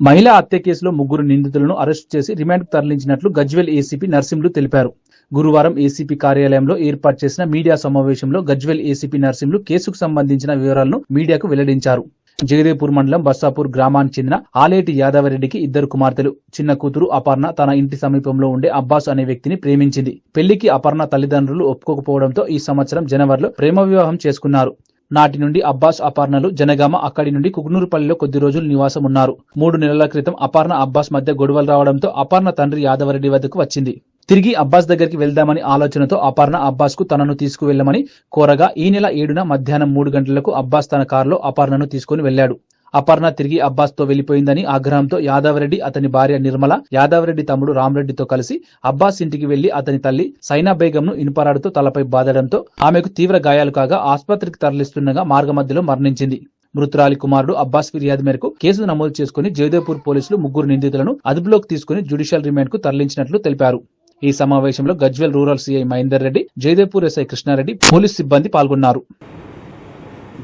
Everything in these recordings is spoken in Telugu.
మహిళా హత్య కేసులో ముగ్గురు నిందితులను అరెస్టు చేసి రిమాండ్కు తరలించినట్లు గజ్వెల్ ఏసీపీ నర్సింహులు తెలిపారు. గురువారం ఏసీపీ కార్యాలయంలో ఏర్పాటు చేసిన మీడియా సమావేశంలో గజ్వెల్ ఏసీపీ నర్సింహులు కేసుకు సంబంధించిన వివరాలను మీడియాకు వెల్లడించారు. జగదేపూర్ మండలం బస్సాపూర్ గ్రామానికి చెందిన ఆలేటి యాదవరెడ్డికి ఇద్దరు కుమార్తెలు. చిన్న కూతురు అపర్ణ తన ఇంటి సమీపంలో ఉండే అబ్బాస్ అనే వ్యక్తిని ప్రేమించింది. పెళ్ళికి అపర్ణ తల్లిదండ్రులు ఒప్పుకోకపోవడంతో ఈ సంవత్సరం జనవరిలో ప్రేమ వివాహం చేసుకున్నారు. నాటి నుండి అబ్బాస్ అపర్ణలు జనగామ అక్కడి నుండి కుగ్నూరుపల్లిలో కొద్ది రోజులు నివాసం ఉన్నారు మూడు నెలల క్రితం అపర్ణ అబ్బాస్ మధ్య గొడవలు రావడంతో అపర్ణ తండ్రి యాదవరెడ్డి వద్దకు వచ్చింది. తిరిగి అబ్బాస్ దగ్గరికి వెళ్దామని ఆలోచనతో అపర్ణ అబ్బాస్కు తనను తీసుకువెళ్ళమని కోరగా ఈ నెల ఏడున మధ్యాహ్నం మూడు గంటలకు అబ్బాస్ తన కారులో అపర్ణను తీసుకుని వెళ్ళాడు అపర్ణ తిరిగి అబ్బాస్తో వెళ్ళిపోయిందని ఆగ్రహంతో యాదవరెడ్డి అతని భార్య నిర్మల యాదవరెడ్డి తమ్ముడు రామరెడ్డితో కలిసి అబ్బాస్ ఇంటికి వెళ్ళి అతని తల్లి సైనా బేగంను ఇనుపరాడుతో తలపై బాధడంతో ఆమెకు తీవ్ర గాయాలు కాగా ఆసుపత్రికి తరలిస్తుండగా మార్గమధ్యలో మరణించింది. మృతురాలి కుమారుడు అబ్బాస్ ఫిర్యాదు మేరకు కేసు నమోదు చేసుకుని జయదేపూర్ పోలీసులు ముగ్గురు నిందితులను అదుపులోకి తీసుకుని జ్యుడిషియల్ రిమాండ్కు తరలించినట్లు తెలిపారు. ఈ సమావేశంలో Gajwel rural CI Mahender Reddy Jayadepur SI Krishna Reddy police సిబ్బంది పాల్గొన్నారు.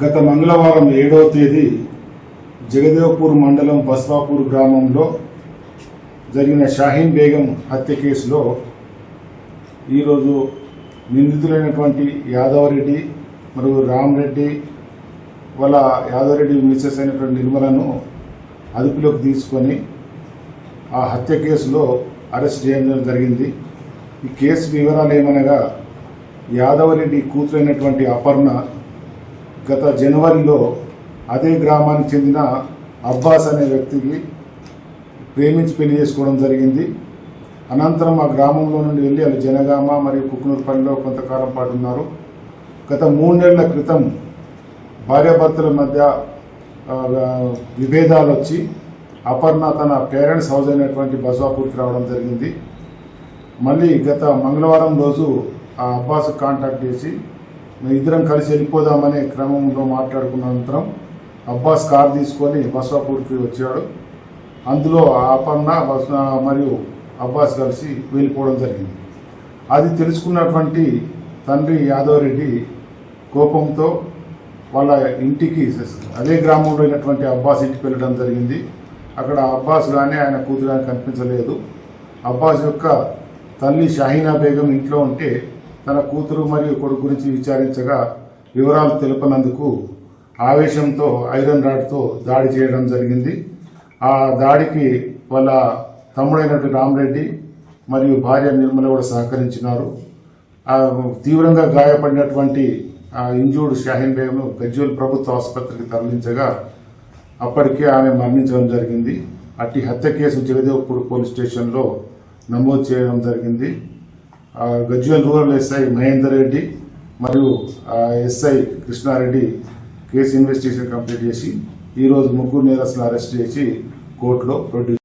గత మంగళవారం ఏడవ తేదీ జగదేవ్పూర్ మండలం బస్వాపూర్ గ్రామంలో జరిగిన షాహీన్ బేగం హత్య కేసులో ఈరోజు నిందితులైనటువంటి యాదవరెడ్డి మరియు రామరెడ్డి వాళ్ళ యాదవరెడ్డి మిస్సెస్ అయినటువంటి నిర్మలను అదుపులోకి తీసుకొని ఆ హత్య కేసులో అరెస్ట్ చేయడం జరిగింది. ఈ కేసు వివరాలు ఏమనగా యాదవరెడ్డి కూతురైనటువంటి అపర్ణ గత జనవరిలో అదే గ్రామానికి చెందిన అబ్బాస్ అనే వ్యక్తికి ప్రేమించి పెళ్ళి చేసుకోవడం జరిగింది. అనంతరం ఆ గ్రామంలో నుండి వెళ్ళి వాళ్ళు జనగామ మరియు కుకునూరుపల్లిలో కొంతకాలం పాటు ఉన్నారు. గత మూడు నెలల క్రితం భార్యాభర్తల మధ్య విభేదాలు వచ్చి అపర్ణ తన పేరెంట్స్ హౌస్ అయినటువంటి బస్వాపూర్కి రావడం జరిగింది. మళ్ళీ గత మంగళవారం రోజు ఆ అబ్బాస్ కాంటాక్ట్ చేసి మేము ఇద్దరం కలిసి వెళ్ళిపోదామనే క్రమంలో మాట్లాడుకున్న అనంతరం అబ్బాస్ కార్ తీసుకొని బస్వాపూర్కి వచ్చాడు. అందులో ఆ బస్ మరియు అబ్బాస్ కలిసి వెళ్ళిపోవడం జరిగింది. అది తెలుసుకున్నటువంటి తండ్రి యాదవ్ రెడ్డి కోపంతో వాళ్ళ ఇంటికి అదే గ్రామంలో అయినటువంటి అబ్బాస్ ఇంటికి వెళ్ళడం జరిగింది. అక్కడ అబ్బాస్ కానీ ఆయన కూతురు కానీ కనిపించలేదు. అబ్బాస్ యొక్క తల్లి షాహీనా బేగం ఇంట్లో ఉంటే తన కూతురు మరియు కొడుకు గురించి విచారించగా వివరాలు తెలుపనందుకు ఆవేశంతో ఐరన్ రాడ్తో దాడి చేయడం జరిగింది. ఆ దాడికి వాళ్ళ తమ్ముడైనటువంటి రామరెడ్డి మరియు భార్య నిర్మల కూడా సహకరించినారు. తీవ్రంగా గాయపడినటువంటి ఇంజూర్డ్ షాహీన్ బేగ్ను గజ్వల్ ప్రభుత్వ ఆసుపత్రికి తరలించగా అప్పటికే ఆమె మరణించడం జరిగింది. అట్టి హత్య కేసు జగదేవ్పూర్ పోలీస్ స్టేషన్లో నమోదు చేయడం జరిగింది. ఆ, గజ్వల్ రూరల్ ఎస్ఐ మహేందర్ రెడ్డి మరియు SI Krishna Reddy case investigation complete చేసి ఈరోజు ముగ్గురు నేరస్తులు అరెస్ట్ చేసి కోర్టులో ప్రొడ్యూస్